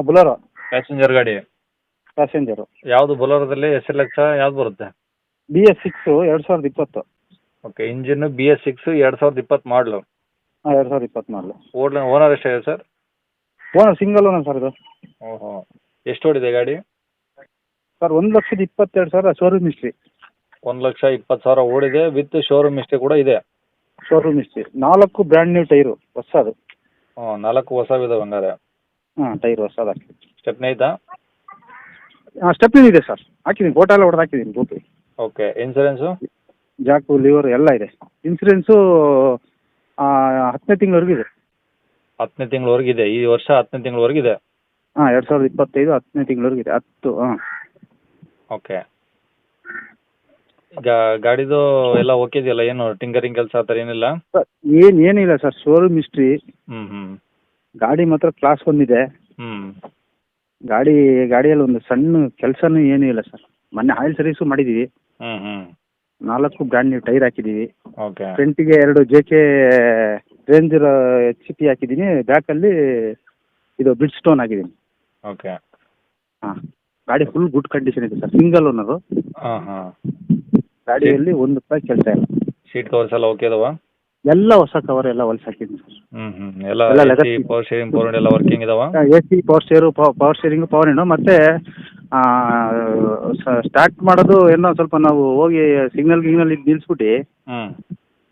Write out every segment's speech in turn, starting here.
ಹಾಂ Bolero. Passenger ಗಾಡಿ. Passenger ಯಾವುದು ಬೊಲೋರದಲ್ಲಿ ಎಸ್ ಎಲ್ ಎಕ್ಸ್ ಯಾವ್ದು ಬರುತ್ತೆ? ಬಿ ಎಸ್ ಸಿಕ್ಸು ಎರಡು ಸಾವಿರದ ಇಪ್ಪತ್ತು. Okay engine B S six ಎರಡು ಸಾವಿರದ ಇಪ್ಪತ್ತು ಮಾಡಲು ಹಾಂ ಎರಡು ಸಾವಿರದ ಇಪ್ಪತ್ತು ಮಾಡಲು ಓಡ್ ಓನರ್ ಎಷ್ಟಿದೆ sir owner single owner sir ಇದು. ಓಹೋ ಎಷ್ಟು ಓಡಿದೆ ಗಾಡಿ? ಸರ್ ಒಂದು ಲಕ್ಷದ ಇಪ್ಪತ್ತೆರಡು ಸಾವಿರ ಶೋರೂಮ್ ಹಿಸ್ಟ್ರಿ ಒಂದು ಲಕ್ಷ ಇಪ್ಪತ್ತು ಸಾವಿರ ಓಡಿದೆ ವಿತ್ ಶೋರೂಮ್ ಹಿಸ್ಟ್ರಿ ಕೂಡ ಇದೆ. ಶೋರೂಮ್ ಹಿಸ್ಟ್ರಿ ನಾಲ್ಕು ಬ್ರ್ಯಾಂಡ್ ನ್ಯೂ ಟೈರು ಹೊಸದು. ಹ್ಞೂ ನಾಲ್ಕು ಹೊಸವಿದಾವೆ ಹಂಗಾರೆ. ಹಾಂ ಟೈರ್ ಹೊಸದು ಹಾಕಿ ಸ್ಟೆಪ್ನಿ ಐತಾ? ಹಾಂ ಸ್ಟೆಪ್ಪಿನ್ ಇದೆ ಸರ್ ಹಾಕಿದ್ದೀನಿ ಫೋಟೋ ಎಲ್ಲ ಹೊಡೆದು ಹಾಕಿದ್ದೀನಿ ಓಕೆ ಇನ್ಸೂರೆನ್ಸು ಜಾಕು ಲಿವರ್ ಎಲ್ಲ ಇದೆ. ಇನ್ಸೂರೆನ್ಸು ಹತ್ತನೇ ತಿಂಗಳವರೆಗೂ ಇದೆ. ಹತ್ತನೇ ತಿಂಗಳವರೆಗಿದೆ ಈ ವರ್ಷ ಹತ್ತನೇ ತಿಂಗಳವರೆಗಿದೆ ಹಾಂ ಎರಡು ಸಾವಿರದ ಇಪ್ಪತ್ತೈದು ಹತ್ತನೇ ತಿಂಗಳವರೆಗೂ ಇದೆ. ಹತ್ತು ಹಾಂ. ಓಕೆ ಈಗ ಗಾಡಿದು ಎಲ್ಲ ಓಕೆ ಇದೆಯಲ್ಲ? ಏನು ಟಿಂಗರಿಂಗ್ ಕೆಲಸ ಆ ಥರ ಏನಿಲ್ಲ? ಸರ್ ಏನು ಏನಿಲ್ಲ ಸರ್ ಶೋರೂಮ್ ಹಿಸ್ಟ್ರಿ ಹ್ಞೂ ಹ್ಞೂ ಗಾಡಿ ಮಾತ್ರ ಕ್ಲಾಸ್ ಒಂದಿದೆ ಹ್ಮ್. ಗಾಡಿ ಗಾಡಿಯಲ್ಲಿ ಒಂದು ಸಣ್ಣ ಕೆಲಸನೂ ಏನೂ ಇಲ್ಲ ಸರ್. ಮೊನ್ನೆ ಆಯಿಲ್ ಸರ್ವಿಸು ಮಾಡಿದ್ದೀವಿ ನಾಲ್ಕು ಬ್ರ್ಯಾಂಡ್ ನ್ಯೂ ಟೈರ್ ಹಾಕಿದ್ದೀವಿ ಓಕೆ ಫ್ರಂಟಿಗೆ ಎರಡು J K ranger H P ಹಾಕಿದ್ದೀನಿ ಬ್ಯಾಕಲ್ಲಿ ಇದು ಬ್ರಿಡ್ ಸ್ಟೋನ್ ಹಾಕಿದ್ದೀನಿ ಓಕೆ ಹಾಂ. ಗಾಡಿ ಫುಲ್ ಗುಡ್ ಕಂಡೀಷನ್ ಇದೆ ಸರ್. ಸಿಂಗಲ್ ಓನರು ಹಾಂ ಹಾಂ. ಗಾಡಿಯಲ್ಲಿ ಒಂದು ರೂಪಾಯಿ ಕೆಲಸ ಇಲ್ಲ. ಸೀಟ್ ಕವರ್ಸ್ ಎಲ್ಲ ಓಕೆ ಅದಾವ? ಎಲ್ಲ ಹೊಸ ಕವರ್ ಎಲ್ಲ ಹೊಲ್ಸ್ ಹಾಕಿದ್ದೀನಿ ಹ್ಞೂ ಹ್ಞೂ ಎಲ್ಲ ಪವರ್ ಶೇರಿಂಗ್ ಪವರ್ ಎಲ್ಲ ವರ್ಕಿಂಗ್ ಇದಾವ? A C power steer power steering power window ಮತ್ತೆ ಸ್ಟಾರ್ಟ್ ಮಾಡೋದು ಏನೋ ಸ್ವಲ್ಪ ನಾವು ಹೋಗಿ ಸಿಗ್ನಲ್ ಗಿಗ್ನಲ್ ಇದು ನಿಲ್ಲಿಸ್ಬಿಟ್ಟು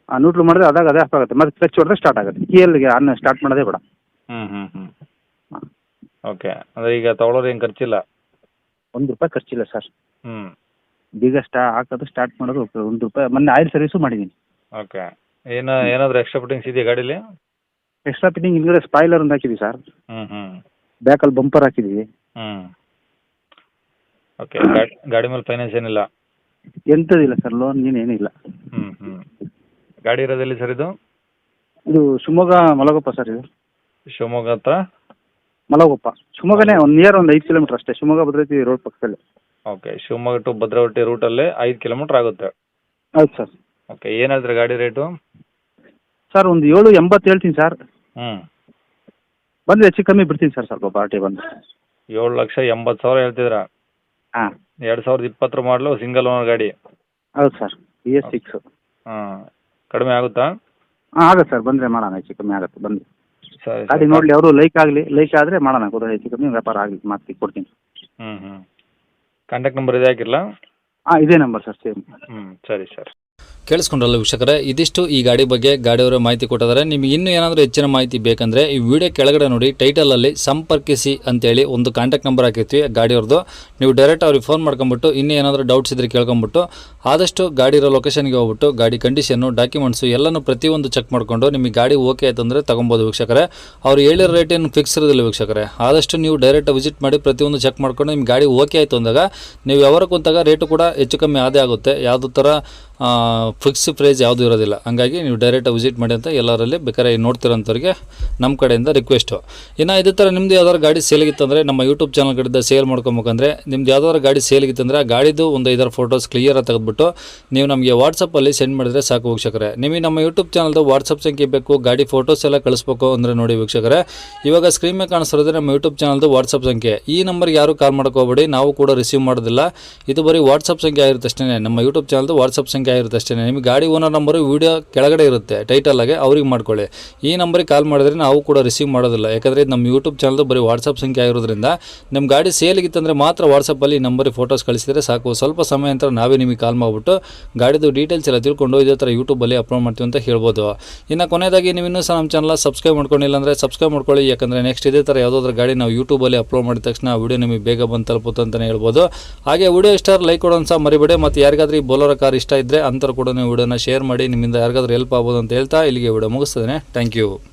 ನ್ಯೂಟ್ರಲ್ ಮಾಡಿದ್ರೆ ಅದಾಗ ಅದೇ ಆಫ್ ಆಗುತ್ತೆ. ಮತ್ತೆ ಕ್ಲಚ್ ಹೊಡೆದ್ರೆ ಸ್ಟಾರ್ಟ್ ಆಗುತ್ತೆ. ಕೀಯಲ್ಲಿಗೆ ಅನ್ನ ಸ್ಟಾರ್ಟ್ ಮಾಡೋದೇ ಬೇಡ. ಹ್ಮ್ ಹ್ಮ್ ಹ್ಞೂ ಓಕೆ ಅಂದ್ರೆ ಈಗ ತೊಗೊಳೋರು ಏನ್ ಖರ್ಚಿಲ್ಲ? ಒಂದು ರೂಪಾಯಿ ಖರ್ಚಿಲ್ಲ ಸರ್ ಹ್ಮ್. ಬೀಗ ಸ್ಟಾ ಹಾಕೋದು ಸ್ಟಾರ್ಟ್ ಮಾಡೋದು ಒಂದು ರೂಪಾಯಿ. ಮೊನ್ನೆ ಆಯಿಲ್ ಸರ್ವಿಸು ಮಾಡಿದ್ದೀನಿ ಓಕೆ ಏನ ಏನಾದ್ರೂ ಎಕ್ಸ್ಟ್ರಾ ಫಿಟ್ಟಿಂಗ್ಸ್ ಇದೆಯಾ ಗಾಡೀಲಿ? ಎಕ್ಸ್ಟ್ರಾ ಫಿಟ್ಟಿಂಗ್ ಹಿಂದ್ಗಡೆ ಸ್ಪಾಯ್ಲರ್ ಒಂದು ಹಾಕಿದ್ವಿ ಸರ್ ಹ್ಞೂ ಹ್ಞೂ ಬ್ಯಾಕಲ್ಲಿ ಬಂಪರ್ ಹಾಕಿದ್ದೀವಿ ಹ್ಞೂ ಓಕೆ ಗಾಡಿ ಗಾಡಿ ಮೇಲೆ ಫೈನಾನ್ಸ್ ಏನಿಲ್ಲ? ಎಂತದಿಲ್ಲ ಸರ್ ಲೋನ್ ಗೀನ್ ಏನಿಲ್ಲ. ಹ್ಞೂ ಹ್ಞೂ ಗಾಡಿ ಇರೋದೆಲ್ಲಿ ಸರ್ ಇದು? ಇದು ಶಿವಮೊಗ್ಗ ಮಲಗೊಪ್ಪ ಸರ್ ಇದು. ಶಿವಮೊಗ್ಗ ಹತ್ರ? ಮಲಗೊಪ್ಪ. ಶಿವಮೊಗ್ಗನೇ ಒಂದು ನಿಯರ್ ಒಂದು ಐದು ಕಿಲೋಮೀಟರ್ ಅಷ್ಟೇ. ಶಿವಮೊಗ್ಗ ಭದ್ರಾವತಿ ರೋಡ್ ಪಕ್ಕದಲ್ಲಿ. ಓಕೆ ಶಿವಮೊಗ್ಗ ಟು ಭದ್ರಾವತಿ ರೂಟಲ್ಲಿ ಐದು ಕಿಲೋಮೀಟರ್ ಆಗುತ್ತೆ. ಹೌದು ಸರ್ ಓಕೆ ಏನು ಹೇಳ್ತೀರಿ ಗಾಡಿ ರೇಟು ಸರ್ ಒಂದು ಏಳು ಎಂಬತ್ತು ಹೇಳ್ತೀನಿ ಸರ್. ಬಂದ್ರೆ ಬಂದರೆ ಹೆಚ್ಚು ಕಮ್ಮಿ ಬಿಡ್ತೀನಿ ಸರ್ ಸ್ವಲ್ಪ ಪಾರ್ಟಿ ಬಂದು ಏಳು ಲಕ್ಷ ಎಂಬತ್ತು ಸಾವಿರ ಹೇಳ್ತಿದ್ರ. ಹಾಂ. ಎರಡು ಸಾವಿರದ ಇಪ್ಪತ್ತರ ಮಾಡಲು ಸಿಂಗಲ್ ಓನರ್ ಗಾಡಿ. ಹೌದು ಸರ್ ಬಿ ಎಸ್ ಸಿಕ್ಸು ಹಾಂ. ಕಡಿಮೆ ಆಗುತ್ತಾ? ಹಾಂ ಆಗ ಸರ್ ಬಂದರೆ ಮಾಡೋಣ ಹೆಚ್ಚು ಕಮ್ಮಿ ಆಗುತ್ತೆ ಬಂದು ಸರಿ ಗಾಡಿ ಸರಿ ನೋಡಲಿ ಅವರು ಲೈಕ್ ಆಗಲಿ ಲೈಕ್ ಆದರೆ ಮಾಡೋಣ ಕೂಡ ಹೆಚ್ಚು ಕಮ್ಮಿ ವ್ಯಾಪಾರ ಆಗಲಿ ಮಾತು ಕೊಡ್ತೀನಿ. ಹ್ಞೂ ಹ್ಞೂ ಕಾಂಟ್ಯಾಕ್ಟ್ ನಂಬರ್ ಇದೆ ಹಾಕಿರಲಾ? ಹಾಂ ಇದೇ ನಂಬರ್ ಸರ್ ಸೇಮ್ ಹ್ಞೂ ಸರಿ ಸರ್. ಕೇಳಿಸ್ಕೊಂಡ್ರಲ್ಲ ವೀಕ್ಷಕರೇ, ಇದಿಷ್ಟು ಈ ಗಾಡಿ ಬಗ್ಗೆ ಗಾಡಿಯವರ ಮಾಹಿತಿ ಕೊಟ್ಟಿದ್ದಾರೆ. ನಿಮಗೆ ಇನ್ನೂ ಏನಾದರೂ ಹೆಚ್ಚಿನ ಮಾಹಿತಿ ಬೇಕಂದರೆ ಈ ವಿಡಿಯೋ ಕೆಳಗಡೆ ನೋಡಿ ಟೈಟಲಲ್ಲಿ ಸಂಪರ್ಕಿಸಿ ಅಂತೇಳಿ ಒಂದು ಕಾಂಟ್ಯಾಕ್ಟ್ ನಂಬರ್ ಹಾಕಿರ್ತೀವಿ ಗಾಡಿಯವ್ರದ್ದು. ನೀವು ಡೈರೆಕ್ಟ್ ಅವ್ರಿಗೆ ಫೋನ್ ಮಾಡ್ಕೊಂಬಿಟ್ಟು, ಇನ್ನೂ ಏನಾದರೂ ಡೌಟ್ಸ್ ಇದ್ರೆ ಕೇಳ್ಕೊಂಬಿಟ್ಟು, ಆದಷ್ಟು ಗಾಡಿ ಇರೋ ಲೊಕೇಶನ್ಗೆ ಹೋಗ್ಬಿಟ್ಟು, ಗಾಡಿ ಕಂಡೀಷನ್ನು ಡಾಕ್ಯುಮೆಂಟ್ಸು ಎಲ್ಲನೂ ಪ್ರತಿಯೊಂದು ಚೆಕ್ ಮಾಡಿಕೊಂಡು ನಿಮಗೆ ಗಾಡಿ ಓಕೆ ಆಯ್ತು ಅಂದರೆ ತೊಗೊಬೋದು ವೀಕ್ಷಕರೇ. ಅವ್ರು ಹೇಳಿರೋ ರೇಟ್ ಏನು ಫಿಕ್ಸ್ ಇರೋದಿಲ್ಲ ವೀಕ್ಷಕರೇ. ಆದಷ್ಟು ನೀವು ಡೈರೆಕ್ಟ್ ವಿಸಿಟ್ ಮಾಡಿ ಪ್ರತಿಯೊಂದು ಚೆಕ್ ಮಾಡ್ಕೊಂಡು ನಿಮ್ಮ ಗಾಡಿ ಓಕೆ ಆಯಿತು ಅಂದಾಗ, ನೀವು ಯಾವಾಗ ಕುಂತಾಗ ರೇಟು ಕೂಡ ಹೆಚ್ಚು ಕಮ್ಮಿ ಆದೇ ಆಗುತ್ತೆ. ಯಾವುದೇ ಥರ ಫಿಕ್ಸ್ ಪ್ರೈಸ್ ಯಾವುದು ಇರೋದಿಲ್ಲ. ಹಂಗಾಗಿ ನೀವು ಡೈರೆಕ್ಟಾಗಿ ವಿಸಿಟ್ ಮಾಡಿ ಅಂತ ಎಲ್ಲರಲ್ಲಿ ಬೇಕಾದ್ರೆ ನೋಡ್ತಿರೋಂಥವ್ರಿಗೆ ನಮ್ಮ ಕಡೆಯಿಂದ ರಿಕ್ವೆಸ್ಟು ಇನ್ನು ಇದೇ ಥರ ನಿಮ್ಮದು ಯಾವ್ದಾದ್ರು ಗಾಡಿ ಸೇಲಿಗಿತ್ತಂದರೆ ನಮ್ಮ ಯೂಟ್ಯೂಬ್ ಚಾನಲ್ ಕಡೆಯಿಂದ ಸೇಲ್ ಮಾಡ್ಕೊಬೇಕಂದ್ರೆ ನಿಮ್ದು ಯಾವ್ದಾದ್ರು ಗಾಡಿ ಸೇಲಿಗಿತ್ತಂದರೆ ಆ ಗಾಡಿದು ಒಂದು ಐದಾರು ಫೋಟೋಸ್ ಕ್ಲಿಯರಾಗಿ ತೆಗೆದುಬಿಟ್ಟು ನೀವು ನಮಗೆ ವಾಟ್ಸಪ್ಪಲ್ಲಿ ಸೆಂಡ್ ಮಾಡಿದರೆ ಸಾಕು ವೀಕ್ಷಕರೇ. ನಿಮಗೆ ನಮ್ಮ ಯೂಟ್ಯೂಬ್ ಚಾನಲ್ದು ವಾಟ್ಸಪ್ ಸಂಖ್ಯೆ ಬೇಕು, ಗಾಡಿ ಫೋಟೋಸ್ ಎಲ್ಲ ಕಳಿಸ್ಬೇಕು ಅಂದರೆ ನೋಡಿ ವೀಕ್ಷಕರೇ. ಇವಾಗ ಸ್ಕ್ರೀನ್ ಮೇಲೆ ಕಾಣಿಸ್ತಿರೋದ್ರೆ ನಮ್ಮ ಯೂಟ್ಯೂಬ್ ಚಾನಲ್ದು ವಾಟ್ಸಪ್ ಸಂಖ್ಯೆ. ಈ ನಂಬರ್ಗೆ ಯಾರು ಕಾಲ್ ಮಾಡ್ಕೋಬೇಡಿ ನಾವು ಕೂಡ ರಿಸೀವ್ ಮಾಡೋದಿಲ್ಲ. ಇದು ಬರೀ ವಾಟ್ಸಪ್ ಸಂಖ್ಯೆ ಆಗಿರುತ್ತೆ ಅಷ್ಟೇ ನಮ್ಮ ಯೂಟ್ಯೂಬ್ ಚಾನಲ್ದು ವಾಟ್ಸಪ್ ಸಂಖ್ಯೆ ಆಗಿರುತ್ತೆ ಅಷ್ಟೇ ನಿಮಗೆ ಗಾಡಿ ಓನರ್ ನಂಬರು ವೀಡಿಯೋ ಕೆಳಗಡೆ ಇರುತ್ತೆ ಟೈಟಲಾಗೆ ಅವ್ರಿಗೆ ಮಾಡ್ಕೊಳ್ಳಿ. ಈ ನಂಬರಿಗೆ ಕಾಲ್ ಮಾಡಿದ್ರೆ ನಾವು ಕೂಡ ರಿಸೀವ್ ಮಾಡೋದಿಲ್ಲ. ಯಾಕಂದರೆ ಇದು ನಮ್ಮ ಯೂಟ್ಯೂಬ್ ಚಾನಲ್ದು ಬರೀ ವಾಟ್ಸಪ್ ಸಂಖ್ಯೆ ಆಗಿರೋದ್ರಿಂದ ನಿಮ್ಮ ಗಾಡಿ ಸೇಲಿಗಿತ್ತಂದರೆ ಮಾತ್ರ ವಾಟ್ಸಪ್ಪಲ್ಲಿ ಈ ನಂಬರಿಗೆ ಫೋಟೋಸ್ ಕಳಿಸಿದರೆ ಸಾಕು. ಸ್ವಲ್ಪ ಸಮಯ ನಂತರ ನಾವೇ ನಿಮಗೆ ಕಾಲ್ ಮಾಡಿಬಿಟ್ಟು ಗಾಡಿದು ಡೀಟೇಲ್ಸ್ ಎಲ್ಲ ತಿಳ್ಕೊಂಡು ಇದೇ ಥರ ಯೂಟ್ಯೂಬಲ್ಲಿ ಅಪ್ಲೋಡ್ ಮಾಡ್ತೀವಿ ಅಂತ ಹೇಳ್ಬೋದು. ಇನ್ನು ಕೊನೆಯದಾಗಿ ನೀವು ಇನ್ನೂ ಸಹ ನಮ್ಮ ಚಾನಲ್ ಸಬ್ಸ್ಕ್ರೈಬ್ ಮಾಡ್ಕೊಂಡಿಲ್ಲ ಅಂದರೆ ಸಬ್ಸ್ಕ್ರೈಬ್ ಮಾಡ್ಕೊಳ್ಳಿ. ಯಾಕಂದರೆ ನೆಕ್ಸ್ಟ್ ಇದೇ ಥರ ಯಾವುದಾದ್ರೂ ಗಾಡಿ ನಾವು ಯೂಟ್ಯೂಬಲ್ಲಿ ಅಪ್ಲೋಡ್ ಮಾಡಿದ ತಕ್ಷಣ ವಿಡಿಯೋ ನಿಮಗೆ ಬೇಗ ಬಂದು ತಲುಪುತ್ತೆ ಅಂತಲೇ ಹೇಳ್ಬೋದು. ಹಾಗೆ ವಿಡಿಯೋ ಇಷ್ಟ ಲೈಕ್ ಕೊಡೋದು ಸಹ ಮರಿಬೇಡಿ. ಮತ್ತು ಯಾರಿಗಾದ್ರೂ ಈ ಬೋಲರ ಕಾರ್ ಇಷ್ಟ ಇದ್ದರೆ ಅಂತರ ಕೂಡ ವಿಡಿಯೋನ ಶೇರ್ ಮಾಡಿ ನಿಮ್ಮಿಂದ ಯಾರಿಗಾದ್ರೂ ಹೆಲ್ಪ್ ಆಗ್ಬೋದು ಅಂತ ಹೇಳ್ತಾ ಇಲ್ಲಿಗೆ ವಿಡಿಯೋ ಮುಗಿಸ್ತದೆ ಥ್ಯಾಂಕ್ ಯು